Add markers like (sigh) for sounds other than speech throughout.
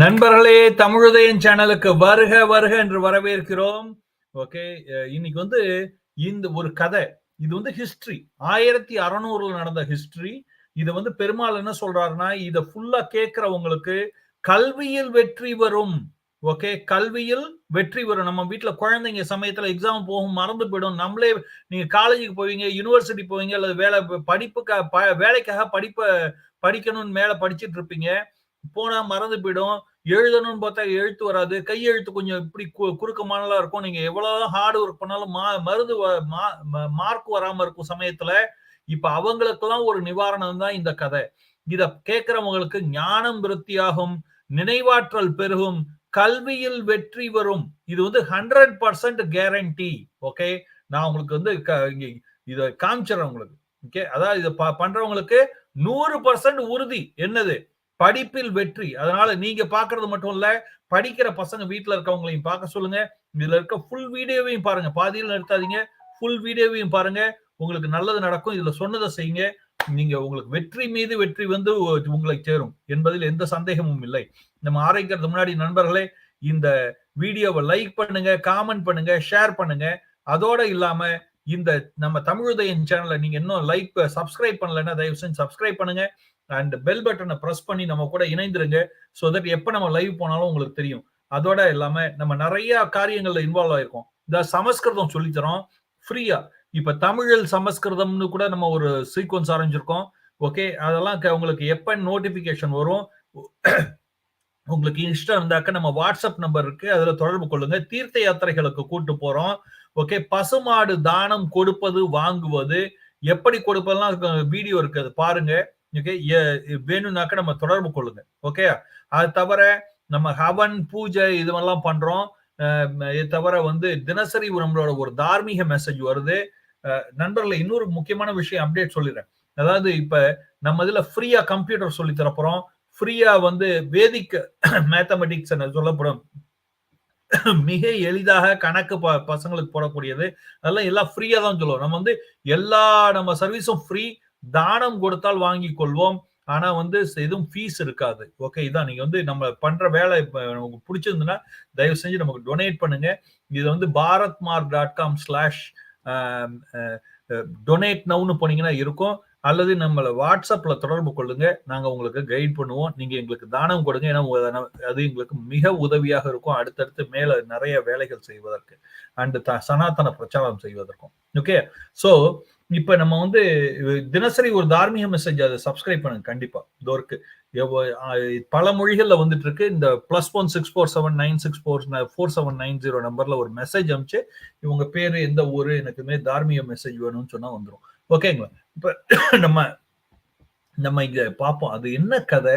நண்பர்களே தமிழுதயன் சேனலுக்கு வருக வருக என்று வரவேற்கிறோம். ஓகே இன்னைக்கு வந்து இந்த ஒரு கதை. இது வந்து ஹிஸ்டரி ஆயிரத்தி அறநூறுல நடந்த ஹிஸ்டரி இதை வந்து பெருமாள் என்ன சொல்றாருன்னா இதை ஃபுல்லா கேட்கிறவங்களுக்கு கல்வியில் வெற்றி வரும். ஓகே கல்வியில் வெற்றி வரும். நம்ம வீட்டுல குழந்தைங்க சமயத்துல எக்ஸாம் போகும் மறந்து போயிடும். நம்மளே நீங்க காலேஜுக்கு போவீங்க யூனிவர்சிட்டி போவீங்க அல்லது வேலை படிப்புக்காக வேலைக்காக படிப்பை படிக்கணும்னு மேல படிச்சிட்டு இருப்பீங்க. போனா மறந்து போயிடும். எழுதணும்னு பார்த்தா எழுத்து வராது. கையெழுத்து கொஞ்சம் இப்படி குறுக்கமானலாம் இருக்கும். நீங்க எவ்வளவு ஹார்ட் ஒர்க் பண்ணாலும் மா மருந்து மார்க் வராம இருக்கும் சமயத்துல. இப்ப அவங்களுக்கெல்லாம் ஒரு நிவாரணம் தான் இந்த கதை. இத கேட்கிறவங்களுக்கு ஞானம் விருத்தியாகும். நினைவாற்றல் பெருகும். கல்வியில் வெற்றி வரும். இது வந்து ஹண்ட்ரட் பர்சன்ட் கேரண்டி ஓகே நான் உங்களுக்கு வந்து இதை காமிச்சிடறேன் உங்களுக்கு. ஓகே அதாவது இதை பண்றவங்களுக்கு நூறு பர்சன்ட் உறுதி. என்னது? படிப்பில் வெற்றி. அதனால நீங்க பாக்குறது மட்டும் இல்ல படிக்கிற பசங்க வீட்டுல இருக்கவங்களையும் பார்க்க சொல்லுங்க. இதுல இருக்க ஃபுல் வீடியோவையும் பாருங்க. பாதியில் நிறுத்தாதீங்க. ஃபுல் வீடியோவையும் பாருங்க. உங்களுக்கு நல்லது நடக்கும். இதுல சொன்னதை செய்யுங்க. நீங்க உங்களுக்கு வெற்றி மீது வெற்றி வந்து உங்களை சேரும் என்பதில் எந்த சந்தேகமும் இல்லை. நம்ம ஆரம்பிக்கிறது முன்னாடி நண்பர்களே இந்த வீடியோவை லைக் பண்ணுங்க காமெண்ட் பண்ணுங்க ஷேர் பண்ணுங்க. அதோட இல்லாம இந்த நம்ம தமிழுதயன் சேனலை நீங்க இன்னும் லைக் சப்ஸ்கிரைப் பண்ணலன்னா தயவு செஞ்சு சப்ஸ்கிரைப் பண்ணுங்க. அண்ட் பெல் பட்டனை ப்ரெஸ் பண்ணி நம்ம கூட இணைந்துருங்க. ஸோ தட் எப்போ நம்ம லைவ் போனாலும் உங்களுக்கு தெரியும். அதோட இல்லாம நம்ம நிறைய காரியங்கள்ல இன்வால்வ் ஆயிருக்கோம். இந்த சமஸ்கிருதம் சொல்லித்தரோம். ஃப்ரீயா இப்ப தமிழில் சமஸ்கிருதம்னு கூட நம்ம ஒரு சீக்வன்ஸ் ஆரம்பிச்சிருக்கோம். ஓகே அதெல்லாம் உங்களுக்கு எப்ப நோட்டிபிகேஷன் வரும்? (clears throat) உங்களுக்கு இஷ்டம் இருந்தாக்க நம்ம வாட்ஸ்அப் நம்பர் இருக்கு. அதுல தொடர்பு கொள்ளுங்க. தீர்த்த யாத்திரைகளுக்கு கூட்டு போறோம். ஓகே பசுமாடு தானம் கொடுப்பது வாங்குவது. எப்படி கொடுப்பதெல்லாம் வீடியோ இருக்கு. அது பாருங்க. ஓகே வேணும்னாக்க நம்ம தொடர்பு கொள்ளுங்க. ஓகே அது தவிர நம்ம ஹவன் பூஜை இதுவெல்லாம் பண்றோம். இது தவிர வந்து தினசரி நம்மளோட ஒரு தார்மீக மெசேஜ் வருது. நண்பர்களை இன்னொரு முக்கியமான விஷயம் அப்டேட் சொல்லிடுறேன். அதாவது இப்ப நம்ம இதுல ஃப்ரீயா கம்ப்யூட்டர் சொல்லி தரப்போறோம். ஃப்ரீயா வந்து வேதிக் மேத்தமெட்டிக்ஸ் சொல்லப்படும். மிக எளிதாக கணக்கு பசங்களுக்கு போடக்கூடியது. அதெல்லாம் எல்லாம் ஃப்ரீயா தான் சொல்லுவோம். நம்ம வந்து எல்லா நம்ம சர்வீஸும் ஃப்ரீ தானம் கொடுத்தால் வாங்கி கொள்வோம். ஆனா வந்து எதுவும் ஃபீஸ் இருக்காது. ஓகே இதான் நீங்க வந்து நம்ம பண்ற வேலை நமக்கு பிடிச்சிருந்ததுன்னா தயவு செஞ்சு நமக்கு டொனேட் பண்ணுங்க. இது வந்து Bharat mark dot com slash donate நவுன்னு போனீங்கன்னா இருக்கும். அல்லது நம்மளை வாட்ஸ்அப்ல தொடர்பு கொள்ளுங்க. நாங்க உங்களுக்கு கைட் பண்ணுவோம். நீங்க எங்களுக்கு தானம் கொடுங்க. ஏன்னா அது எங்களுக்கு மிக உதவியாக இருக்கும். அடுத்தடுத்து மேல நிறைய வேலைகள் செய்வதற்கு. அண்ட் சனாதன பிரச்சாரம் செய்வதற்கும். ஓகே சோ இப்ப நம்ம வந்து தினசரி ஒரு தார்மீக மெசேஜ் அதை சப்ஸ்கிரைப் பண்ணுங்க கண்டிப்பா. இதோருக்கு பல மொழிகள்ல வந்துட்டு இருக்கு. இந்த plus one six four seven nine six four four seven nine zero நம்பர்ல ஒரு மெசேஜ் அனுப்பிச்சு இவங்க பேரு எந்த ஊரு எனக்குமே தார்மீக மெசேஜ் வேணும்னு சொன்னா வந்துடும் ஓகேங்களா இப்ப நம்ம நம்ம இங்க பார்ப்போம் அது என்ன கதை?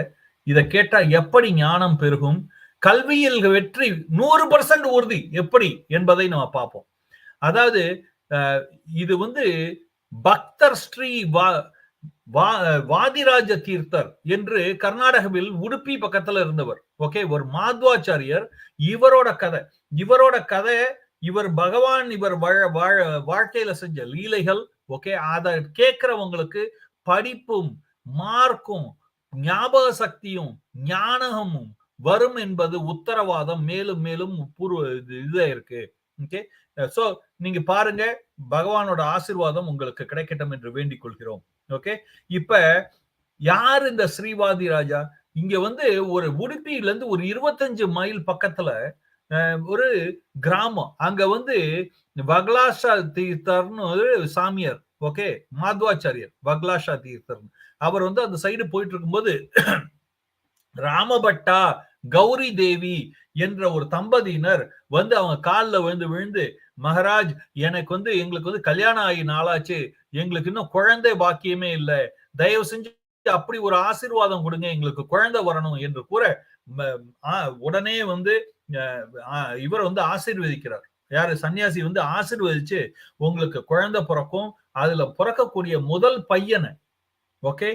இதை கேட்டா எப்படி ஞானம் பெருகும்? கல்வியில் வெற்றி நூறு பர்சன்ட் உறுதி எப்படி என்பதை நம்ம பார்ப்போம் அதாவது இது வந்து பக்தர் ஸ்ரீ வா வாதிராஜ தீர்த்தர் என்று கர்நாடகாவில் உடுப்பி பக்கத்துல இருந்தவர். ஓகே ஒரு மாத்வாச்சாரியர். இவரோட கதை இவரோட கதை இவர் பகவான் இவர் வாழ வாழ வாழ்க்கையில செஞ்ச லீலைகள். ஓகே அதை கேட்கிறவங்களுக்கு படிப்பும் மார்க்கும் ஞாபக சக்தியும் ஞானகமும் வரும் என்பது உத்தரவாதம். மேலும் மேலும் பூர்வ இது இருக்கு. ஓகே சோ uh, நீங்க பாருங்க பகவானோட ஆசிர்வாதம் உங்களுக்கு கிடைக்கட்டும் என்று வேண்டிக் கொள்கிறோம் ஓகே இப்ப யார் இந்த ஸ்ரீவாதி ராஜா? இங்க வந்து ஒரு உடுப்பியில இருந்து ஒரு இருபத்தஞ்சு மைல் பக்கத்துல ஒரு கிராமம். அங்க வந்து வக்லாஷா தீர்த்தர்னு ஒரு சாமியார். ஓகே மாத்வாச்சாரியர் வக்லாஷா தீர்த்தர் அவர் வந்து அந்த சைடு போயிட்டு இருக்கும்போது (clears throat) ராமபட்டா கௌரி தேவி என்ற ஒரு தம்பதியினர் வந்து அவங்க காலில் விழுந்து விழுந்து மகராஜ் எனக்கு வந்து எங்களுக்கு வந்து கல்யாணம் ஆகி நாளாச்சு. எங்களுக்கு இன்னும் குழந்தை பாக்கியமே இல்லை. தயவு செஞ்சு அப்படி ஒரு ஆசீர்வாதம் கொடுங்க. எங்களுக்கு குழந்தை வரணும். என்று கூற உடனே வந்து இவர் வந்து ஆசீர்வதிக்கிறார். யாரு? சன்னியாசி வந்து ஆசிர்வதிச்சு உங்களுக்கு குழந்தை பிறக்கும். அதுல பிறக்கக்கூடிய முதல் பையனை ஓகே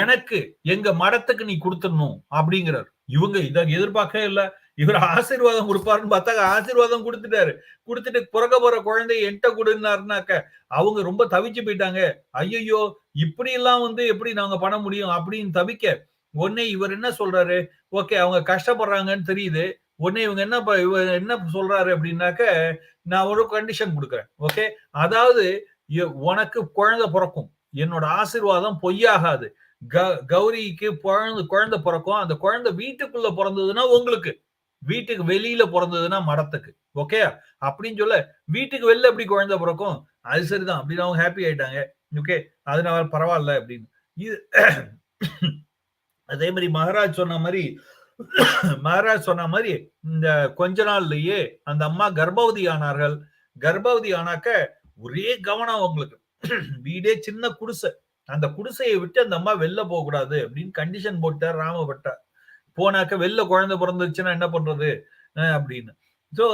எனக்கு எங்க மடத்துக்கு நீ கொடுத்துடணும். அப்படிங்கிறார். இவங்க இதை எதிர்பார்க்கவே இல்லை. இவர் ஆசீர்வாதம் கொடுப்பாருன்னு பார்த்தா ஆசீர்வாதம் கொடுத்துட்டாரு. கொடுத்துட்டு பிறக்க போற குழந்தைய என்கிட்ட கொடுனாருனாக்க அவங்க ரொம்ப தவிச்சு போயிட்டாங்க. ஐயோ இப்படி எல்லாம் வந்து எப்படி நாங்க பண்ண முடியும் அப்படின்னு தவிக்க உடனே இவர் என்ன சொல்றாரு? ஓகே அவங்க கஷ்டப்படுறாங்கன்னு தெரியுது. உடனே இவங்க என்ன இவர் என்ன சொல்றாரு அப்படின்னாக்க நான் ஒரு கண்டிஷன் கொடுக்குறேன். ஓகே? அதாவது உனக்கு குழந்தை பிறக்கும். என்னோட ஆசிர்வாதம் பொய்யாகாது. கௌரிக்கு குழந்தை குழந்தை பிறக்கும். அந்த குழந்தை வீட்டுக்குள்ள பிறந்ததுன்னா உங்களுக்கு. வீட்டுக்கு வெளியில பிறந்ததுன்னா மடத்துக்கு. ஓகே அப்படின்னு சொல்ல வீட்டுக்கு வெளில எப்படி குழந்தை பிறக்கும்? அது சரிதான். அப்படின்னு அவங்க ஹாப்பி ஆயிட்டாங்க. ஓகே அதனால பரவாயில்ல அப்படின்னு. இது அதே மாதிரி மகாராஜ் சொன்ன மாதிரி மகாராஜ் சொன்ன மாதிரி இந்த கொஞ்ச நாள்லயே அந்த அம்மா கர்ப்பவதி ஆனார்கள். கர்ப்பவதி ஆனாக்க ஒரே கவனம் அவங்களுக்கு. வீடே சின்ன குடிசை. அந்த குடிசையை விட்டு அந்த அம்மா வெளில போகக்கூடாது அப்படின்னு கண்டிஷன் போட்டார் ராமபட்டார் போனாக்க வெளில குழந்தை பிறந்துச்சுன்னா என்ன பண்றது? அப்படின்னு. ஸோ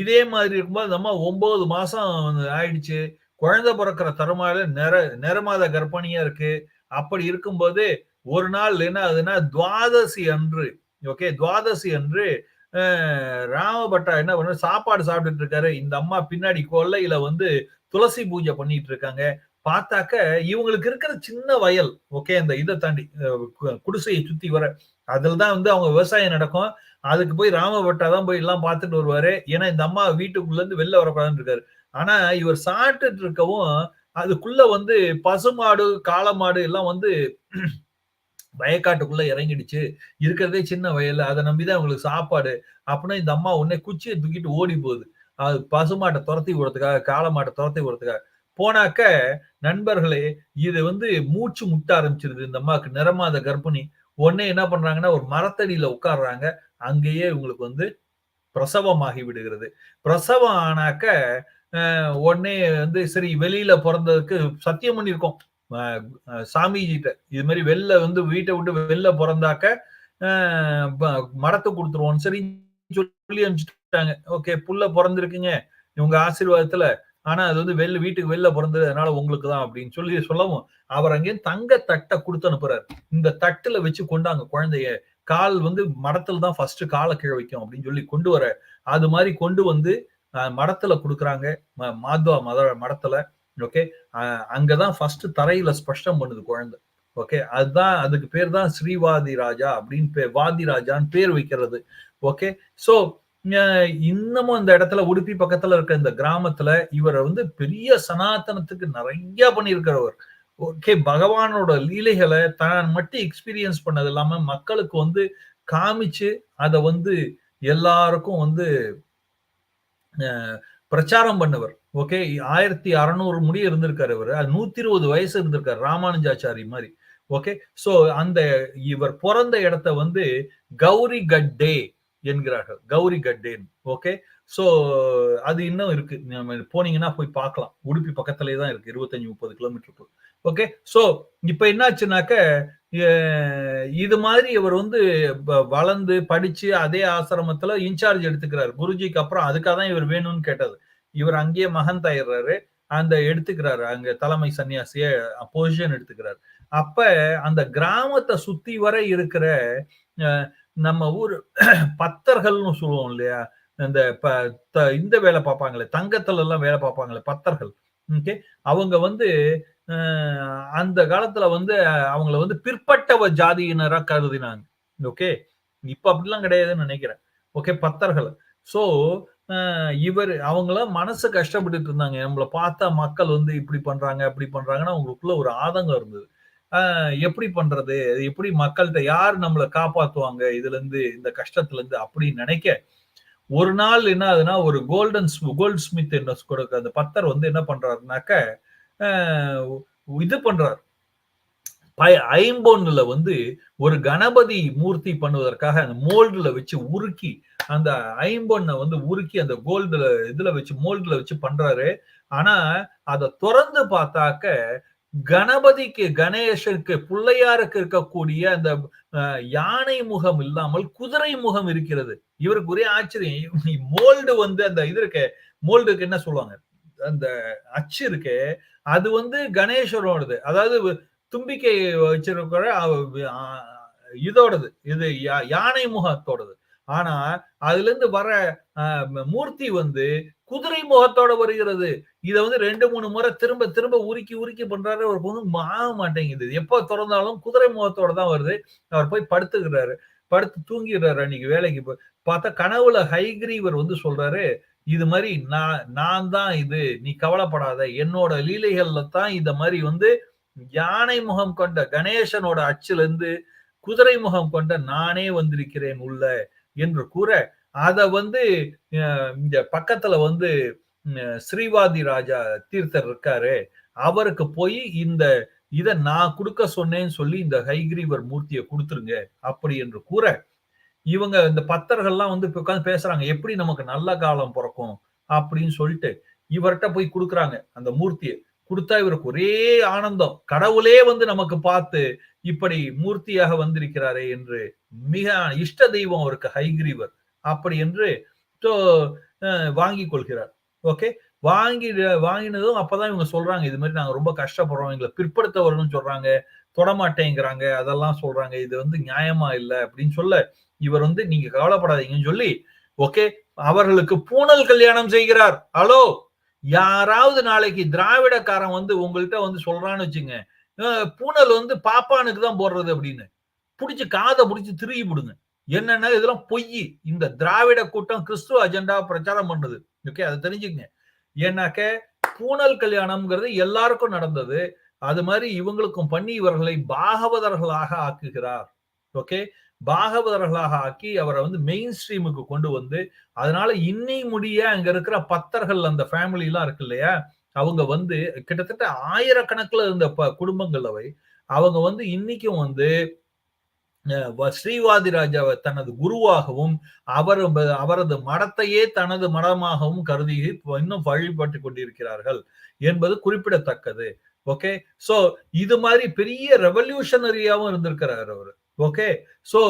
இதே மாதிரி இருக்கும்போது அந்த அம்மா ஒன்பது மாசம் ஆயிடுச்சு. குழந்தை பிறக்கிற தருமால நிற நிறமாத கர்ப்பிணியா இருக்கு. அப்படி இருக்கும்போது ஒரு நாள் என்ன ஆகுதுன்னா துவாதசி அன்று ஓகே துவாதசி அன்று ராமபட்டா என்ன பண்ண சாப்பாடு சாப்பிட்டுட்டு இருக்காரு. இந்த அம்மா பின்னாடி கொல்லையில வந்து துளசி பூஜை பண்ணிட்டு இருக்காங்க. பார்த்தாக்க இவங்களுக்கு இருக்கிற சின்ன வயல் ஓகே அந்த இதை தாண்டி குடிசையை சுத்தி வர அதுல தான் வந்து அவங்க விவசாயம் நடக்கும். அதுக்கு போய் ராமபட்டா தான் போய் எல்லாம் பார்த்துட்டு வருவாரு. ஏன்னா இந்த அம்மா வீட்டுக்குள்ள இருந்து வெளில வரக்கூடாதுன்னு இருக்காரு. ஆனா இவர் சாப்பிட்டுட்டு இருக்கவும் அதுக்குள்ள வந்து பசுமாடு காளமாடு எல்லாம் வந்து (clears throat) வயக்காட்டுக்குள்ள இறங்கிடுச்சு. இருக்கிறதே சின்ன வயல். அதை நம்பிதான் அவங்களுக்கு சாப்பாடு. அப்படின்னா இந்த அம்மா உடனே குச்சியை தூக்கிட்டு ஓடி போகுது. அது பசுமாட்டை துரத்தி விடுறதுக்காக காளமாட்டை துரத்தி விடுறதுக்காக. போனாக்க நண்பர்களே இது வந்து மூச்சு முட்ட ஆரம்பிச்சிருது. இந்த அம்மாவுக்கு நிறமாத கர்ப்பிணி. உடனே என்ன பண்றாங்கன்னா ஒரு மரத்தடியில உட்காடுறாங்க அங்கேயே இவங்களுக்கு வந்து பிரசவமாகி விடுகிறது. பிரசவம் ஆனாக்க உடனே வந்து சரி வெளியில பிறந்ததுக்கு சத்தியம் பண்ணியிருக்கோம். சாமிஜிட்ட. இது மாதிரி வெளில வந்து வீட்டை விட்டு வெளில பிறந்தாக்க மரத்தை கொடுத்துருவோம் சரி சொல்லி அனுப்பிச்சுட்டாங்க. ஓகே புள்ள பிறந்திருக்குங்க. இவங்க ஆசீர்வாதத்துல ஆனா அது வந்து வெளில வீட்டுக்கு வெளில பிறந்தது அதனால உங்களுக்கு தான் அப்படின்னு சொல்லி சொல்லவும் அவர் அங்கேயும் தங்க தட்டை கொடுத்து அனுப்புறாரு. இந்த தட்டுல வச்சு கொண்டாங்க குழந்தைய கால் வந்து மடத்துல தான் ஃபர்ஸ்ட் காலை கீழ வைக்கும் அப்படின்னு சொல்லி கொண்டு வர அது மாதிரி கொண்டு வந்து மடத்துல கொடுக்குறாங்க. மாத்வா மத மடத்துல ஓகே அங்கதான் ஃபர்ஸ்ட் தரையில ஸ்பஷ்டம் பண்ணுது குழந்தை ஓகே அதுதான் அதுக்கு பேர் தான் ஸ்ரீவாதி ராஜா அப்படின்னு பேர் வாதி ராஜான்னு பேர் வைக்கிறது ஓகே சோ இன்னமும் இந்த இடத்துல உடுப்பி பக்கத்துல இருக்க இந்த கிராமத்துல இவரை வந்து பெரிய சனாதனத்துக்கு நிறைய பண்ணியிருக்கிறவர். ஓகே பகவானோட லீலைகளை தான் மட்டும் எக்ஸ்பீரியன்ஸ் பண்ணது இல்லாம மக்களுக்கு வந்து காமிச்சு அதை வந்து எல்லாருக்கும் வந்து பிரச்சாரம் பண்ணவர். ஓகே ஆயிரத்தி அறநூறு முடி இருந்திருக்காரு இவர். நூத்தி இருபது வயசு இருந்திருக்காரு ராமானுஜாச்சாரி மாதிரி. ஓகே சோ அந்த இவர் பிறந்த இடத்த வந்து கௌரி கட்டே என்கிறார்கள். கௌரி கட்டேன். ஓகே சோ அது இன்னும் இருக்கு. நம்ம போனீங்கன்னா போய் பார்க்கலாம். உடுப்பி பக்கத்துலயே தான் இருக்கு. இருபத்தஞ்சு முப்பது கிலோமீட்டர் ஓகே சோ இப்ப என்னாச்சுனாக்க இது மாதிரி இவர் வந்து வளர்ந்து படிச்சு அதே ஆசிரமத்துல இன்சார்ஜ் எடுத்துக்கிறாரு. குருஜிக்கு அப்புறம் அதுக்காக தான் இவர் வேணும்னு கேட்டது. இவர் அங்கேயே மகன் தயிர்றாரு. அந்த எடுத்துக்கிறாரு. அங்க தலைமை சன்னியாசிய பொசிஷன் எடுத்துக்கிறாரு. அப்ப அந்த கிராமத்தை சுத்தி வர இருக்கிற நம்ம ஊர் (clears throat) பத்தர்கள்னு சொல்லுவோம் இல்லையா? இந்த இந்த வேலை பார்ப்பாங்களே தங்கத்துல எல்லாம் வேலை பார்ப்பாங்களே பத்தர்கள். ஓகே? அவங்க வந்து அந்த காலத்துல வந்து அவங்கள வந்து பிற்பட்டவ ஜாதியினரா கருதினாங்க. ஓகே? இப்ப அப்படிலாம் கிடையாதுன்னு நினைக்கிறேன். ஓகே? பத்தர்கள். ஸோ இவர் அவங்களாம் மனசு கஷ்டப்பட்டு இருந்தாங்க. நம்மளை பார்த்தா மக்கள் வந்து இப்படி பண்றாங்க அப்படி பண்றாங்கன்னா அவங்களுக்குள்ள ஒரு ஆதங்கம் இருந்தது. எப்படி பண்றது? எப்படி மக்கள்கிட்ட யார் நம்மளை காப்பாத்துவாங்க? இதுல இருந்து இந்த கஷ்டத்துல இருந்து அப்படின்னு நினைக்க ஒரு நாள் என்ன ஆகுதுன்னா ஒரு கோல்டன் கோல்ட் ஸ்மித் என்ன கொடுக்க அந்த பத்தர் வந்து என்ன பண்றாருனாக்க இது பண்றார். ஐம்பொன்னுல வந்து ஒரு கணபதி மூர்த்தி பண்ணுவதற்காக அந்த மோல்டுல வச்சு உருக்கி அந்த ஐம்பொன்னை வந்து உருக்கி அந்த கோல்டுல இதுல வச்சு மோல்டுல வச்சு பண்றாரு. ஆனா அதை திறந்து பார்த்தாக்க கணபதிக்கு கணேசருக்கு பிள்ளையாருக்கு இருக்கக்கூடிய அந்த யானை முகம் இல்லாமல் குதிரை முகம் இருக்கிறது. இவருக்கு ஒரே ஆச்சரியம் மோல்டு வந்து அந்த இது இருக்க மோல்டுக்கு என்ன சொல்லுவாங்க? அந்த அச்சு இருக்கு அது வந்து கணேசரோடது. அதாவது தும்பிக்கை வச்சிருக்கிற இதோடது. இது யானை முகத்தோடது. ஆனா அதுல இருந்து வர மூர்த்தி வந்து குதிரை முகத்தோட வருகிறது. இதை வந்து ரெண்டு மூணு முறை திரும்ப திரும்ப உருக்கி உருக்கி பண்றாரு. அவர் பொண்ணு ஆக மாட்டேங்குது. எப்போ திறந்தாலும் குதிரை முகத்தோட தான் வருது. அவர் போய் படுத்துக்கிறாரு படுத்து தூங்கிடுறாரு அன்னைக்கு வேலைக்கு போய். பார்த்தா கனவுல ஹைகிரீவர் வந்து சொல்றாரு இது மாதிரி நான் நான் தான் இது. நீ கவலைப்படாத. என்னோட லீலைகள்ல தான் இந்த மாதிரி வந்து யானை முகம் கொண்ட கணேசனோட அச்சுல இருந்து குதிரை முகம் கொண்ட நானே வந்திருக்கிறேன் உள்ள. என்று கூற அதை வந்து இந்த பக்கத்துல வந்து ஸ்ரீவாதி ராஜா தீர்த்தர் இருக்காரு. அவருக்கு போய் இந்த இதை நான் கொடுக்க சொன்னேன்னு சொல்லி இந்த ஹைகிரீவர் மூர்த்தியை கொடுத்துருங்க அப்படி என்று கூற இவங்க இந்த பத்தர்கள்லாம் வந்து இப்போ உட்காந்து பேசுறாங்க எப்படி நமக்கு நல்ல காலம் பிறக்கும்? அப்படின்னு சொல்லிட்டு இவர்கிட்ட போய் கொடுக்குறாங்க அந்த மூர்த்தியை. கொடுத்தா இவருக்கு ஒரே ஆனந்தம். கடவுளே வந்து நமக்கு பார்த்து இப்படி மூர்த்தியாக வந்திருக்கிறாரே என்று மிக இஷ்ட தெய்வம் அவருக்கு ஹைகிரீவர் அப்படி என்று வாங்கி கொள்கிறார். ஓகே வாங்கி வாங்கினதும் அப்பதான் இவங்க சொல்றாங்க இது மாதிரி நாங்க ரொம்ப கஷ்டப்படுறோம் எங்களை பிற்படுத்த வரணும்னு சொல்றாங்க தொடமாட்டேங்கிறாங்க அதெல்லாம் சொல்றாங்க இது வந்து நியாயமா இல்லை அப்படின்னு சொல்ல இவர் வந்து நீங்க கவலைப்படாதீங்கன்னு சொல்லி ஓகே அவர்களுக்கு பூனல் கல்யாணம் செய்கிறார். ஹலோ யாராவது நாளைக்கு திராவிடக்காரன் வந்து உங்கள்கிட்ட வந்து சொல்றான்னு வச்சுங்க பூனல் வந்து பாப்பானுக்கு தான் போடுறது அப்படின்னு. பிடிச்சி காதை பிடிச்சி திருகி விடுங்க என்னன்னா இதெல்லாம் பொய். இந்த திராவிட கூட்டம் கிறிஸ்துவ அஜெண்டா பிரச்சாரம் பண்ணுது ஓகே அதை தெரிஞ்சுக்கங்க. ஏன்னாக்க பூனல் கல்யாணம்ங்கிறது எல்லாருக்கும் நடந்தது. அது மாதிரி இவங்களுக்கும் பண்ணி இவர்களை பாகவதர்களாக ஆக்குகிறார். ஓகே பாகவதர்களாக ஆக்கி அவரை வந்து மெயின் ஸ்ட்ரீமுக்கு கொண்டு வந்து அதனால இன்னை முடிய அங்க இருக்கிற பத்தர்கள் அந்த ஃபேமிலி எல்லாம் இருக்கு இல்லையா அவங்க வந்து கிட்டத்தட்ட ஆயிரக்கணக்கில் இருந்த குடும்பங்கள் அவை. அவங்க வந்து இன்னைக்கும் வந்து ஸ்ரீவாதி ராஜாவை தனது குருவாகவும் அவர் அவரது மடத்தையே தனது மடமாகவும் கருதி இன்னும் வழிபட்டு கொண்டிருக்கிறார்கள் என்பது குறிப்பிடத்தக்கது. ஓகே? சோ இது மாதிரி பெரிய ரெவல்யூஷனரியாவும் இருந்திருக்கிறார் அவர். ஓகே ஸோ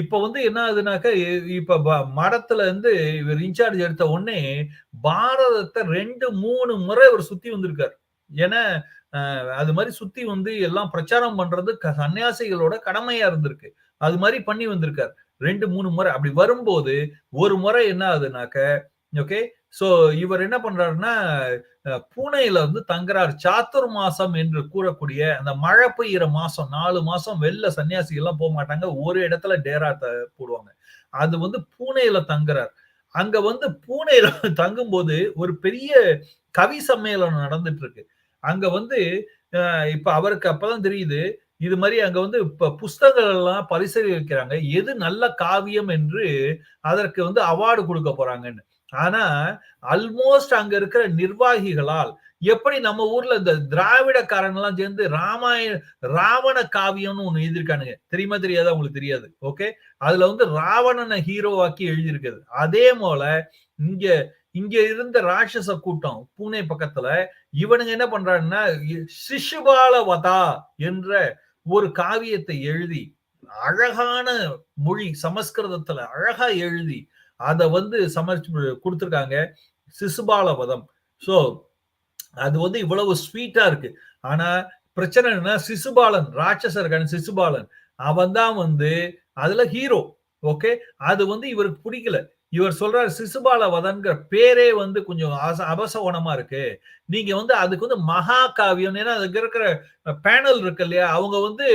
இப்போ வந்து என்ன ஆகுதுனாக்கா இப்போ மடத்துல இருந்து இவர் இன்சார்ஜ் எடுத்த உடனே பாரதத்தை ரெண்டு மூணு முறை இவர் சுத்தி வந்திருக்காரு. ஏன்னா அது மாதிரி சுத்தி வந்து எல்லாம் பிரச்சாரம் பண்றது சன்னியாசிகளோட கடமையா இருந்திருக்கு. அது மாதிரி பண்ணி வந்திருக்காரு. ரெண்டு மூணு முறை. அப்படி வரும்போது ஒரு முறை என்ன ஆகுதுனாக்க ஓகே சோ இவர் என்ன பண்றாருன்னா பூனையில வந்து தங்குறார். சாத்துர் மாசம் என்று கூறக்கூடிய அந்த மழை பெய்யுற மாசம் நாலு மாசம் வெளில சன்னியாசிகள் எல்லாம் போக மாட்டாங்க. ஒரு இடத்துல டேரா போடுவாங்க. அது வந்து பூனையில தங்குறார். அங்க வந்து பூனையில (laughs) தங்கும்போது ஒரு பெரிய கவி சம்மேளனம் நடந்துட்டு இருக்கு அங்க வந்து இப்ப அவருக்கு அப்பதான் தெரியுது. இது மாதிரி அங்க வந்து இப்ப புஸ்தகங்கள் எல்லாம் பரிசீலிக்கிறாங்க. எது நல்ல காவியம் என்று அதற்கு வந்து அவார்டு கொடுக்க போறாங்கன்னு. ஆனா அல்மோஸ்ட் அங்க இருக்கிற நிர்வாகிகளால் எப்படி நம்ம ஊர்ல இந்த திராவிடக்காரன் எல்லாம் சேர்ந்து ராமாயண ராவண காவியம்னு ஒண்ணு எழுதியிருக்கானுங்க. தெரியுமா தெரியாதா? உங்களுக்கு தெரியாது. ஓகே அதுல வந்து ராவணனை ஹீரோவாக்கி எழுதியிருக்குது. அதே போல இங்க இங்க இருந்த ராட்சச கூட்டம் பூனே பக்கத்துல இவனுங்க என்ன பண்றாங்கன்னா சிசுபாலவதா என்ற ஒரு காவியத்தை எழுதி அழகான மொழி சமஸ்கிருதத்துல அழகா எழுதி அதை வந்து சமர்ச்சி கொடுத்துருக்காங்க. சிசுபால வதம் ஸோ அது வந்து இவ்வளவு ஸ்வீட்டா இருக்கு. ஆனா பிரச்சனை என்ன சிசுபாலன் ராட்சசர்கன் சிசுபாலன் அவன் தான் வந்து அதுல ஹீரோ ஓகே அது வந்து இவருக்கு பிடிக்கல. இவர் சொல்றார் சிசுபால வதன்கிற பேரே வந்து கொஞ்சம் அபசவனமா இருக்கு. நீங்க வந்து அதுக்கு வந்து மகா காவியம் ஏன்னா அதுக்கு இருக்கிற பேனல் இருக்கு இல்லையா? அவங்க வந்து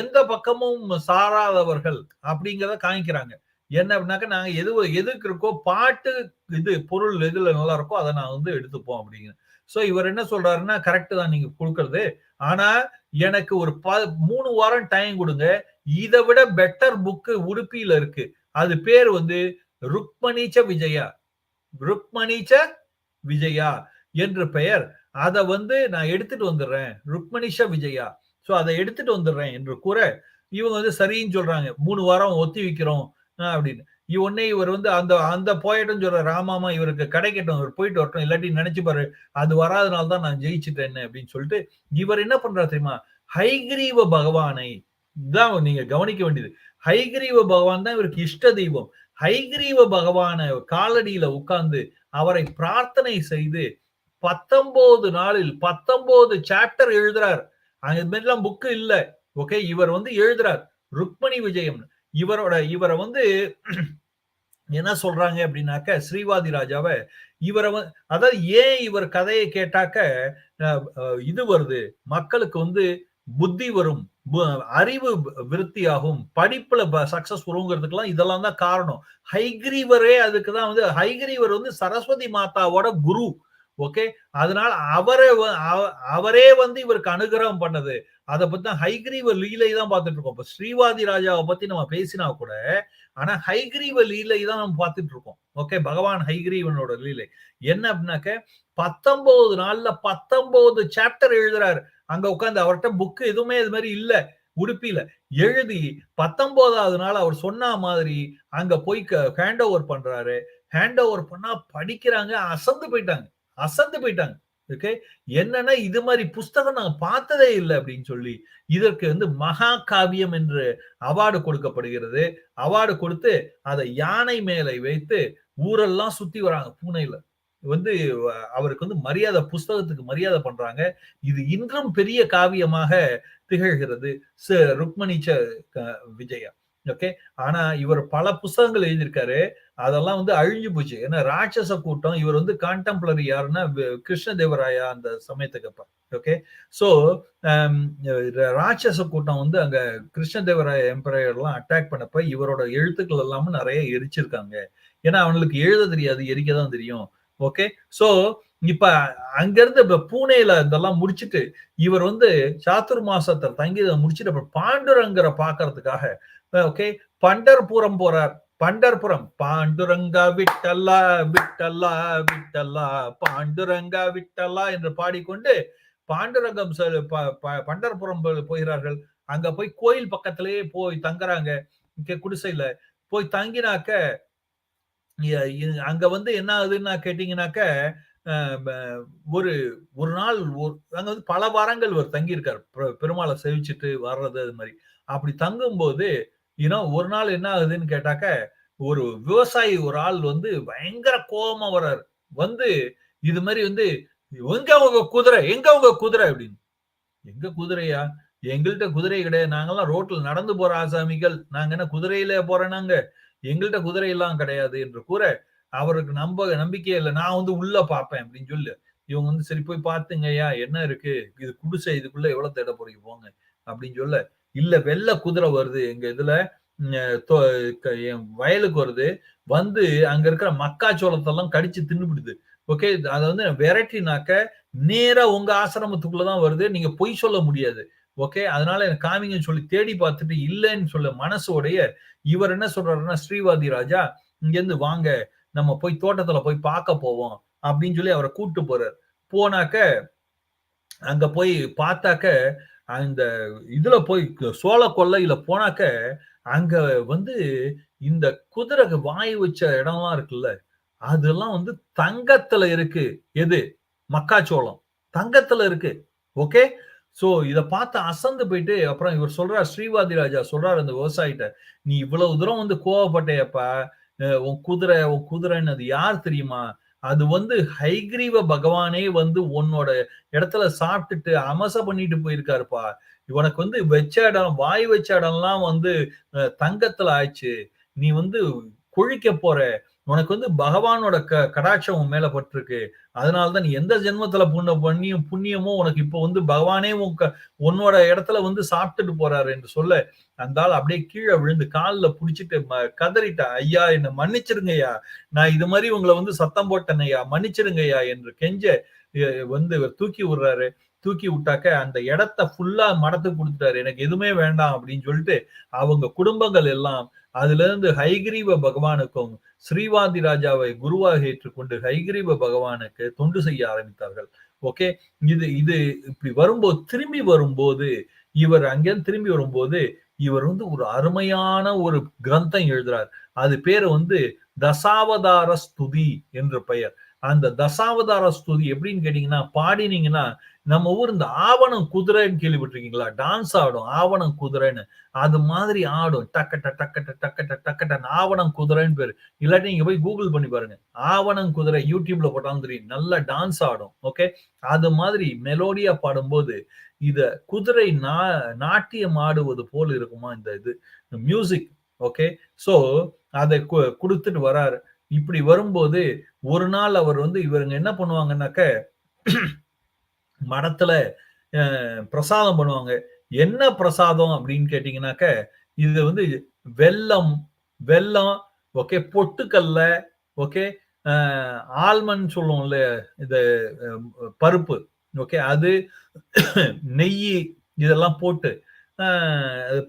எந்த பக்கமும் சாராதவர்கள் அப்படிங்கிறத காமிக்கிறாங்க. என்ன அப்படின்னாக்க நாங்க எது எதுக்கு இருக்கோ பாட்டு இது பொருள் எதுல நல்லா இருக்கோ அதை நான் வந்து எடுத்துப்போம் அப்படிங்கிற. சோ இவர் என்ன சொல்றாருன்னா கரெக்ட் தான் நீங்க கொடுக்கறது. ஆனா எனக்கு ஒரு ப மூணு வாரம் டைம் கொடுங்க. இதை விட பெட்டர் புக்கு உடுப்பியில இருக்கு. அது பேர் வந்து ருக்மணிச்ச விஜயா. ருக்மணிச்ச விஜயா என்று பெயர். அதை வந்து நான் எடுத்துட்டு வந்துடுறேன். ருக்மணிஷ விஜயா. ஸோ அதை எடுத்துட்டு வந்துடுறேன் என்று கூற இவங்க வந்து சரின்னு சொல்றாங்க. மூணு வாரம் ஒத்தி வைக்கிறோம். அப்படின்னு. உடனே இவர் வந்து அந்த அந்த போயிட்டும் சொல்ற ராமாமா இவருக்கு கிடைக்கட்டும் இவர் போயிட்டு வரட்டும் இல்லாட்டி நினைச்சு பாரு அது வராதனால தான் நான் ஜெயிச்சுட்டேன் அப்படின்னு சொல்லிட்டு இவர் என்ன பண்றாரு தெரியுமா? ஹைகிரீவ பகவானை தான் நீங்க கவனிக்க வேண்டியது. ஹைகிரீவ பகவான் தான் இவருக்கு இஷ்ட தெய்வம். ஹைகிரீவ பகவான காலடியில உட்கார்ந்து அவரை பிரார்த்தனை செய்து பத்தொன்பது நாளில் பத்தொன்பது சாப்டர் எழுதுறார். அங்க மாதிரிலாம் புக்கு இல்ல. ஓகே இவர் வந்து எழுதுறார். ருக்மணி விஜயம். இவரோட இவரை வந்து என்ன சொல்றாங்க அப்படின்னாக்க ஸ்ரீவாதி ராஜாவை இவரை அதாவது ஏன் இவர் கதையை கேட்டாக்க இது வருது. மக்களுக்கு வந்து புத்தி வரும். அறிவு விருத்தியாகும். படிப்புல சக்சஸ் வருங்கிறதுக்கெல்லாம் இதெல்லாம் தான் காரணம். ஹைகிரீவரே அதுக்கு தான் வந்து ஹைகிரீவர் வந்து சரஸ்வதி மாதாவோட குரு. ஓகே? அதனால அவரே அவரே வந்து இவருக்கு அனுகிரகம் பண்ணது. அதை பத்தி தான் ஹைகிரீவ லீலை தான் பார்த்துட்டு இருக்கோம் இப்ப ஸ்ரீவாதி ராஜாவை பத்தி நம்ம பேசினா கூட ஆனா ஹைகிரீவ லீலை தான் நம்ம பார்த்துட்டு இருக்கோம் ஓகே பகவான் ஹைகிரீவனோட லீலை. என்ன அப்படின்னாக்க பத்தொன்பது நாள்ல பத்தொன்பது சாப்டர் எழுதுறாரு. அங்க உட்காந்து அவர்கிட்ட புக்கு எதுவுமே இது மாதிரி இல்ல உடுப்பில. எழுதி பத்தொன்பதாவது நாள் அவர் சொன்ன மாதிரி அங்க போய் ஹேண்ட் ஓவர் பண்றாரு. ஹேண்ட் ஓவர் பண்ணா படிக்கிறாங்க அசந்து போயிட்டாங்க. அசந்து போயிட்டாங்க. ஓகே என்னன்னா இது மாதிரி புஸ்தகம் நாங்க பார்த்ததே இல்லை அப்படின்னு சொல்லி இதற்கு வந்து மகா காவியம் என்று அவார்டு கொடுக்கப்படுகிறது. அவார்டு கொடுத்து அதை யானை மேலே வைத்து ஊரெல்லாம் சுத்தி வராங்க பூனையில. வந்து அவருக்கு வந்து மரியாதை புஸ்தகத்துக்கு மரியாதை பண்றாங்க. இது இன்றும் பெரிய காவியமாக திகழ்கிறது ருக்மணிச்ச விஜயா. ஓகே ஆனா இவர் பல புஸ்தகங்கள் எழுதியிருக்காரு. அதெல்லாம் வந்து அழிஞ்சு போச்சு. ஏன்னா ராட்சச கூட்டம் இவர் வந்து கான்டெம்பரரி யாருன்னா கிருஷ்ணதேவராயா அந்த சமயத்துக்கு அப்ப ஓகே ஸோ ராட்சச கூட்டம் வந்து அங்க கிருஷ்ணதேவராய எம்பரையர்லாம் அட்டாக் பண்ணப்ப இவரோட எழுத்துக்கள் எல்லாமே நிறைய எரிச்சிருக்காங்க. ஏன்னா அவங்களுக்கு எழுத தெரியாது எரிக்க தான் தெரியும். ஓகே ஸோ இப்ப அங்கிருந்து இப்ப பூனேல இதெல்லாம் முடிச்சுட்டு இவர் வந்து சாத்துர் மாசத்தை தங்கி முடிச்சுட்டு அப்புறம் பாண்டுரங்கரை பாக்குறதுக்காக ஓகே பண்டர்புரம் போறார். பண்டர்புரம். பாண்டுரங்கா விட்டல்லா விட்டல்லா விட்டல்லா பாண்டுரங்கா விட்டல்லா என்று பாடிக்கொண்டு பாண்டுரங்கம் பண்டர்புரம் போகிறார்கள். அங்க போய் கோயில் பக்கத்திலேயே போய் தங்குறாங்க. குடிசையில போய் தங்கினாக்க அங்க வந்து என்ன ஆகுதுன்னா கேட்டீங்கன்னாக்க ஒரு ஒரு நாள் அங்க வந்து பல வாரங்கள் ஒரு தங்கியிருக்கார். பெருமாளை செவிச்சுட்டு வர்றது அது மாதிரி. அப்படி தங்கும்போது போது ஏன்னா ஒரு நாள் என்ன ஆகுதுன்னு கேட்டாக்க ஒரு விவசாயி ஒரு ஆள் வந்து பயங்கர கோபமா வர்றாரு. வந்து இது மாதிரி வந்து எங்க உங்க குதிரை? எங்க உங்க குதிரை? அப்படின்னு. எங்க குதிரையா? எங்கள்கிட்ட குதிரை கிடையாது. நாங்கெல்லாம் ரோட்ல நடந்து போற ஆசாமிகள். நாங்க என்ன குதிரையில போறேனாங்க? எங்கள்கிட்ட குதிரை எல்லாம் கிடையாது. என்று கூற அவருக்கு நம்ப நம்பிக்கையே இல்லை. நான் வந்து உள்ள பார்ப்பேன். அப்படின்னு சொல்லு. இவங்க வந்து சரி போய் பாத்துங்கய்யா என்ன இருக்கு? இது குடிசை இதுக்குள்ள எவ்வளவு தேட போறீங்க? போங்க. அப்படின்னு சொல்ல இல்ல வெள்ள குதிரை வருது. எங்க இதுல வயலுக்கு வருது. வந்து அங்க இருக்கிற மக்காச்சோளத்தெல்லாம் கடிச்சு தின்னுபிடுது. ஓகே? அதை வந்து விரட்டினாக்க நேரா உங்க ஆசிரமத்துக்குள்ளதான் வருது. நீங்க பொய் சொல்ல முடியாது. ஓகே? அதனால எனக்கு காமிங்கன்னு சொல்லி தேடி பார்த்துட்டு இல்லைன்னு சொல்ல மனசோடைய இவர் என்ன சொல்றாருன்னா ஸ்ரீவாதி ராஜா இங்க இருந்து வாங்க. நம்ம போய் தோட்டத்துல போய் பார்க்க போவோம். அப்படின்னு சொல்லி அவரை கூப்பிட்டு போறார். போனாக்க அங்க போய் பார்த்தாக்க அந்த இதுல போய் சோழ கொள்ளையில போனாக்க அங்க வந்து இந்த குதிரை வாய் வச்ச இடம்லாம் இருக்குல்ல அதெல்லாம் வந்து தங்கத்துல இருக்கு. எது? மக்காச்சோளம். தங்கத்துல இருக்கு. ஓகே? சோ இத பார்த்து அசந்து போயிட்டு அப்புறம் இவர் சொல்றார் ஸ்ரீவாதி ராஜா சொல்றாரு அந்த விவசாயிட்ட நீ இவ்வளவு தூரம் வந்து கோவப்பட்டேப்பா உன் குதிரை உன் குதிரைன்னு அது யார் தெரியுமா? அது வந்து ஹைகிரீவ பகவானே வந்து உன்னோட இடத்துல சாப்பிட்டுட்டு அமச பண்ணிட்டு போயிருக்காருப்பா. இவனுக்கு வந்து வச்ச இடம் வாய் வச்ச இடம்லாம் வந்து தங்கத்துல ஆயிடுச்சு. நீ வந்து குழிக்க போற. உனக்கு வந்து பகவானோட க கடாட்சம் உன் மேல பட்டிருக்கு. அதனாலதான் நீ எந்த ஜென்மத்துல புண்ண பண்ணியும் புண்ணியமோ உனக்கு இப்ப வந்து பகவானே உன் உன்னோட இடத்துல வந்து சாப்பிட்டுட்டு போறாரு என்று சொல்ல அந்த ஆள் அப்படியே கீழே விழுந்து காலில் புடிச்சிட்டு கதறிட்டா ஐயா என்ன மன்னிச்சிருங்கய்யா. நான் இது மாதிரி உங்களை வந்து சத்தம் போட்டேனையா மன்னிச்சிருங்கய்யா என்று கெஞ்ச வந்து தூக்கி விடுறாரு. தூக்கி விட்டாக்க அந்த இடத்த ஃபுல்லா மடத்து கொடுத்துட்டாரு. எனக்கு எதுவுமே வேண்டாம் அப்படின்னு சொல்லிட்டு அவங்க குடும்பங்கள் எல்லாம் அதுல இருந்து ஹைகிரீவ பகவானுக்கும் ஸ்ரீவாந்தி ராஜாவை குருவாக ஏற்றுக்கொண்டு ஹைகிரீவ பகவானுக்கு தொண்டு செய்ய ஆரம்பித்தார்கள். ஓகே? இது இது இப்படி வரும்போது திரும்பி வரும்போது இவர் அங்கேருந்து திரும்பி வரும்போது இவர் வந்து ஒரு அருமையான ஒரு கிரந்தம் எழுதுறார். அது பேர் வந்து தசாவதார ஸ்துதி என்ற பெயர். அந்த தசாவதார ஸ்துதி எப்படின்னு கேட்டீங்கன்னா பாடினீங்கன்னா நம்ம ஊர் இந்த ஆவணம் குதிரைன்னு கேள்விப்பட்டிருக்கீங்களா? டான்ஸ் ஆடும் ஆவணம் குதிரைன்னு. அது மாதிரி ஆடும். டக்கட்ட டக்கட்ட டக்கட்ட டக்கட்ட ஆவணம் குதிரைன்னு பேரு. இல்லாட்டி நீங்க போய் கூகுள் பண்ணி பாருங்க. ஆவணம் குதிரை யூடியூப்ல போட்டாலும் தெரியும். நல்ல டான்ஸ் ஆடும். ஓகே அது மாதிரி மெலோடியா பாடும்போது இத குதிரை நா நாட்டியம் ஆடுவது போல் இருக்குமா இந்த இது? மியூசிக் ஓகே சோ அதை கொடுத்துட்டு வராரு. இப்படி வரும்போது ஒரு நாள் அவர் வந்து இவருங்க என்ன பண்ணுவாங்கன்னாக்க மடத்துல பிரசாதம் பண்ணுவாங்க. என்ன பிரசாதம் அப்படின்னு கேட்டீங்கன்னாக்க இது வந்து வெல்லம் வெல்லம் ஓகே பொட்டுக்கல்ல ஓகே ஆல்மண்ட் சொல்லுவோம்ல இந்த பருப்பு ஓகே அது நெய் இதெல்லாம் போட்டு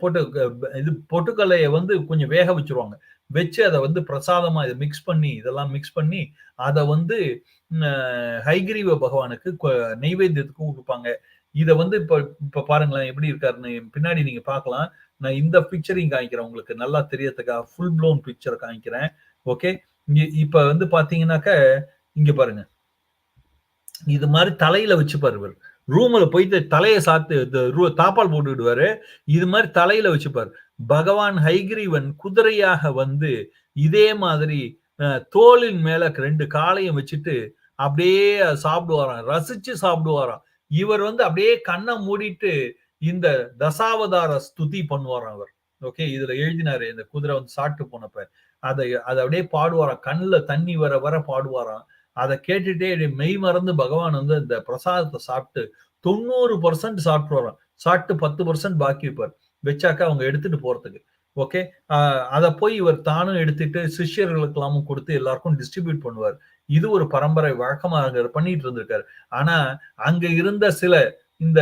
போட்டு இது பொட்டுக்கல்லையை வந்து கொஞ்சம் வேக வச்சிருவாங்க. வச்சு அதை வந்து பிரசாதமா இதை மிக்ஸ் பண்ணி இதெல்லாம் மிக்ஸ் பண்ணி அதை வந்து ஹைகிரீவ பகவானுக்கு நெய்வேத்தியத்துக்கும் கொடுப்பாங்க. இதை வந்து இப்ப இப்ப பாருங்களேன் எப்படி இருக்காருன்னு பின்னாடி நீங்க பார்க்கலாம். நான் இந்த பிக்சரையும் காமிக்கிறேன் உங்களுக்கு நல்லா தெரியறதுக்காக ஃபுல் ப்ளோன் பிக்சரை காமிக்கிறேன். ஓகே இப்ப வந்து பாத்தீங்கன்னாக்க இங்க பாருங்க. இது மாதிரி தலையில வச்சு இவர். ரூம்ல போயிட்டு தலையை சாத்து தாப்பால் போட்டு விடுவாரு இது மாதிரி தலையில வச்சுப்பாரு பகவான் ஹைகிரீவன் குதிரையாக வந்து இதே மாதிரி தோளின் மேல ரெண்டு காலையும் வச்சுட்டு அப்படியே சாப்பிடுவாராம். ரசிச்சு சாப்பிடுவாராம். இவர் வந்து அப்படியே கண்ணை மூடிட்டு இந்த தசாவதார ஸ்துதி பண்ணுவாராம் அவர். ஓகே? இதுல எழுதினாரு இந்த குதிரை வந்து சாப்பிட்டு போனப்ப. அதை அதை அப்படியே பாடுவாராம். கண்ணுல தண்ணி வர வர பாடுவாராம். அதை கேட்டுட்டே மெய் மறந்து பகவான் வந்து இந்த பிரசாதத்தை சாப்பிட்டு தொண்ணூறு பர்சன்ட் சாப்பிட்டு வரான் சாப்பிட்டு பத்து பர்சன்ட் பாக்கி வைப்பார் வச்சாக்கா அவங்க எடுத்துட்டு போறதுக்கு. ஓகே அதை போய் இவர் தானும் எடுத்துட்டு சிஷியர்களுக்கு எல்லாமும் கொடுத்து எல்லாருக்கும் டிஸ்ட்ரிபியூட் பண்ணுவார். இது ஒரு பரம்பரை வழக்கமாக பண்ணிட்டு இருந்திருக்காரு. ஆனா அங்க இருந்த சில இந்த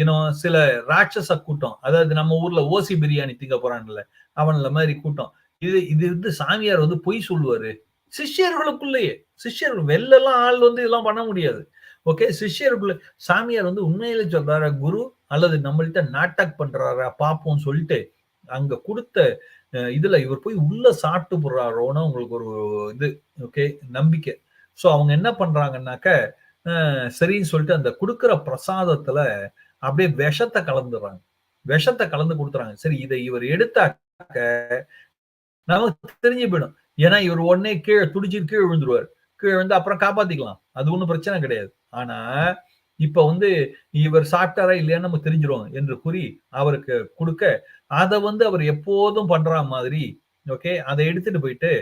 இன்னும் சில ராட்சச கூட்டம் அதாவது நம்ம ஊர்ல ஓசி பிரியாணி திங்க போறான்ல அவன்ல மாதிரி கூட்டம் இது இது வந்து சாமியார் வந்து பொய் சொல்லுவாரு. சிஷ்யர்களுக்குள்ளேயே சிஷ்யர்கள் வெளிலலாம் ஆள் வந்து இதெல்லாம் பண்ண முடியாது. ஓகே சிஷ்யருக்குள்ள சாமியார் வந்து உண்மையில சொல்றாரா குரு அல்லது நம்மள்கிட்ட நாட்டாக் பண்றாரா பாப்போம் சொல்லிட்டு அங்க கொடுத்த இதுல இவர் போய் உள்ள சாப்பிட்டு போடுறாரோன்னு உங்களுக்கு ஒரு இது ஓகே நம்பிக்கை. ஸோ அவங்க என்ன பண்றாங்கன்னாக்க சரின்னு சொல்லிட்டு அந்த கொடுக்குற பிரசாதத்துல அப்படியே விஷத்தை கலந்துடுறாங்க. விஷத்தை கலந்து கொடுத்துறாங்க. சரி இதை இவர் எடுத்தாக்க நமக்கு தெரிஞ்சு போயிடும். ஏன்னா இவர் உடனே கீழே துடிச்சு கீழே விழுந்துருவார். கீழே விழுந்து அப்புறம் காப்பாத்திக்கலாம். அது ஒன்றும் பிரச்சனை கிடையாது. ஆனா இப்ப வந்து இவர் சாப்பிட்டாரா இல்லையான்னு நம்ம தெரிஞ்சிடும் என்று கூறி அவருக்கு கொடுக்க அதை வந்து அவர் எப்போதும் பண்ற மாதிரி ஓகே அதை எடுத்துட்டு போயிட்டு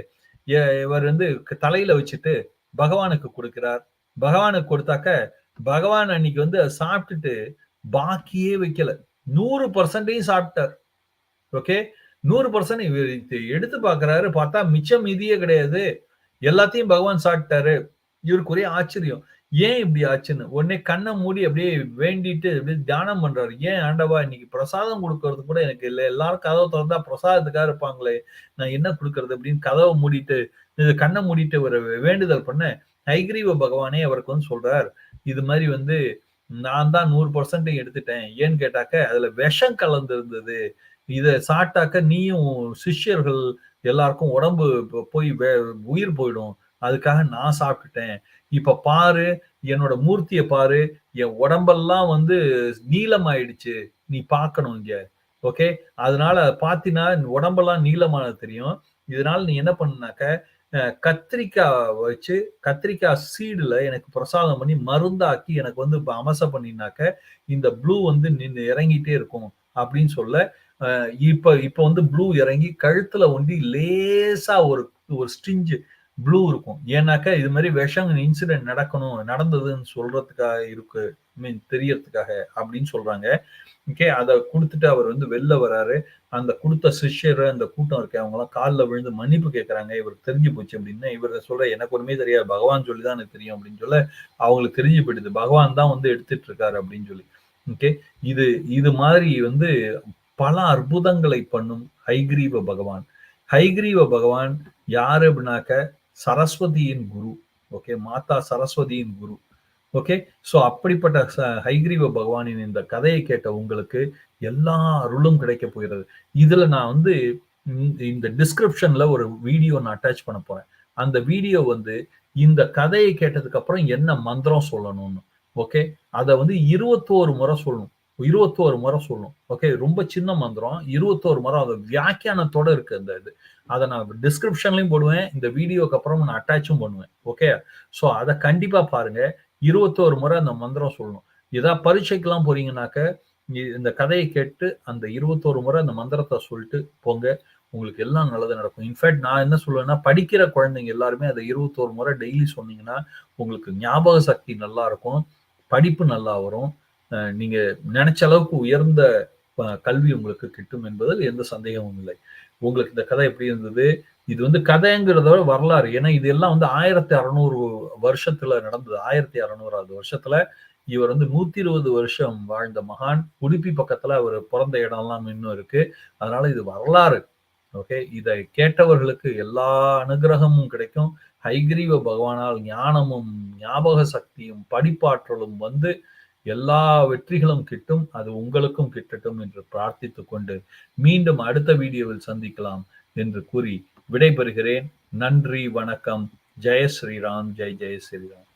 இவர் வந்து தலையில வச்சுட்டு பகவானுக்கு கொடுக்கிறார். பகவானுக்கு கொடுத்தாக்க பகவான் அன்னைக்கு வந்து அதை சாப்பிட்டுட்டு பாக்கியே வைக்கல. நூறு பர்சன்டையும் சாப்பிட்டார். ஓகே நூறு பர்சன்ட் இவர் எடுத்து பாக்குறாரு பார்த்தா மிச்சம் மீதியே கிடையாது. எல்லாத்தையும் பகவான் சாப்பிட்டாரு. இவருக்குரிய ஆச்சரியம். ஏன் இப்படி ஆச்சுன்னு? உடனே கண்ணை மூடி அப்படியே வேண்டிட்டு அப்படியே தியானம் பண்றாரு. ஏன் ஆண்டவா இன்னைக்கு பிரசாதம் கொடுக்கறது கூட எனக்கு இல்லை. எல்லாரும் கதவை திறந்தா பிரசாதத்துக்காக இருப்பாங்களே. நான் என்ன கொடுக்கறது அப்படின்னு கதவை மூடிட்டு இது கண்ணை மூடிட்டு ஒரு வேண்டுதல் பண்ண ஐகிரீவ பகவானே அவருக்கு வந்து சொல்றார். இது மாதிரி வந்து நான் தான் நூறு பர்சன்ட் எடுத்துட்டேன். ஏன்னு கேட்டாக்க அதுல விஷம் கலந்து இருந்தது இதை சாப்பிட்டாக்க நீயும் சிஷ்யர்கள் எல்லாருக்கும் உடம்பு போய் உயிர் போயிடும். அதுக்காக நான் சாப்பிட்டுட்டேன். இப்ப பாரு என்னோட மூர்த்தியை பாரு என் உடம்பெல்லாம் வந்து நீளம் ஆயிடுச்சு நீ பார்க்கணும் இங்க. ஓகே? அதனால பாத்தீங்கன்னா உடம்பெல்லாம் நீளமானது தெரியும். இதனால நீ என்ன பண்ணாக்க கத்திரிக்காய் வச்சு கத்திரிக்காய் சீடுல எனக்கு பிரசாதம் பண்ணி மருந்தாக்கி எனக்கு வந்து அமச பண்ணினாக்க இந்த ப்ளூ வந்து நின்று இறங்கிட்டே இருக்கும் அப்படின்னு சொல்ல இப்ப இப்ப வந்து ப்ளூ இறங்கி கழுத்துல ஒண்டி லேசா ஒரு ஒரு ஸ்டிஞ்சு ப்ளூ இருக்கும். ஏன்னாக்கா இது மாதிரி விஷம் இன்சிடென்ட் நடக்கணும் நடந்ததுன்னு சொல்றதுக்காக இருக்கு. மீன் தெரியறதுக்காக அப்படின்னு சொல்றாங்க. ஓகே அதை கொடுத்துட்டு அவர் வந்து வெளில வராரு. அந்த கொடுத்த சிஷ்யர் அந்த கூட்டம் இருக்கு அவங்க எல்லாம் காலில் விழுந்து மன்னிப்பு கேட்கறாங்க இவருக்கு தெரிஞ்சு போச்சு அப்படின்னா இவர் சொல்ற எனக்கு ஒண்ணுமே தெரியாது. பகவான் சொல்லி தான் எனக்கு தெரியும் அப்படின்னு சொல்ல அவங்களுக்கு தெரிஞ்சு போயிடுது. பகவான் தான் வந்து எடுத்துட்டு இருக்காரு அப்படின்னு சொல்லி. ஓகே இது இது மாதிரி வந்து பல அற்புதங்களை பண்ணும் ஹைகிரீவ பகவான். ஹைகிரீவ பகவான் யாரு அப்படின்னாக்க சரஸ்வதியின் குரு ஓகே மாதா சரஸ்வதியின் குரு ஓகே ஸோ அப்படிப்பட்ட ஹைகிரீவ பகவானின் இந்த கதையை கேட்ட உங்களுக்கு எல்லா அருளும் கிடைக்க போகிறது. இதுல நான் வந்து இந்த டிஸ்கிரிப்ஷன்ல ஒரு வீடியோ நான் அட்டாச் பண்ண போறேன். அந்த வீடியோ வந்து இந்த கதையை கேட்டதுக்கு அப்புறம் என்ன மந்திரம் சொல்லணும்னு ஓகே அதை வந்து இருபத்தோரு முறை சொல்லணும். இருபத்தோரு முறை சொல்லணும் ஓகே ரொம்ப சின்ன மந்திரம். இருபத்தோரு முறை அது வியாக்கியானத்தோட இருக்கு அந்த இது. அதை நான் டிஸ்கிரிப்ஷன்லையும் போடுவேன் இந்த வீடியோக்கு அப்புறம் நான் அட்டாச்சும் பண்ணுவேன். ஓகே ஸோ அதை கண்டிப்பா பாருங்க. இருபத்தோரு முறை அந்த மந்திரம் சொல்லணும். ஏதா பரீட்சைக்கெல்லாம் போறீங்கன்னாக்க இந்த கதையை கேட்டு அந்த இருபத்தோரு முறை அந்த மந்திரத்தை சொல்லிட்டு போங்க. உங்களுக்கு எல்லாம் நல்லது நடக்கும். இன்ஃபேக்ட் நான் என்ன சொல்லுவேன்னா படிக்கிற குழந்தைங்க எல்லாருமே அதை இருபத்தோரு முறை டெய்லி சொன்னீங்கன்னா உங்களுக்கு ஞாபக சக்தி நல்லா இருக்கும். படிப்பு நல்லா வரும். நீங்க நினைச்ச அளவுக்கு உயர்ந்த கல்வி உங்களுக்கு கிட்டும் என்பதில் எந்த சந்தேகமும் இல்லை. உங்களுக்கு இந்த கதை எப்படி இருந்தது? இது வந்து கதைங்கிறத விட வரலாறு. ஏன்னா இது எல்லாம் வந்து ஆயிரத்தி அறநூறு வருஷத்துல நடந்தது. ஆயிரத்தி அறநூறாவது வருஷத்துல இவர் வந்து நூத்தி இருபது வருஷம் வாழ்ந்த மகான். உடுப்பி பக்கத்துல அவர் பிறந்த இடம்லாம் இன்னும் இருக்கு. அதனால இது வரலாறு. ஓகே? இதை கேட்டவர்களுக்கு எல்லா அனுகிரகமும் கிடைக்கும். ஹைகிரீவ பகவானால் ஞானமும் ஞாபக சக்தியும் படிப்பாற்றலும் வந்து எல்லா வெற்றிகளும் கிட்டும் அது உங்களுக்கும் கிட்டட்டும் என்று பிரார்த்தித்துக் கொண்டு மீண்டும் அடுத்த வீடியோவில் சந்திக்கலாம் என்று கூறி விடைபெறுகிறேன். நன்றி வணக்கம். ஜெய ஸ்ரீராம். ஜெய் ஜெய ஸ்ரீராம்.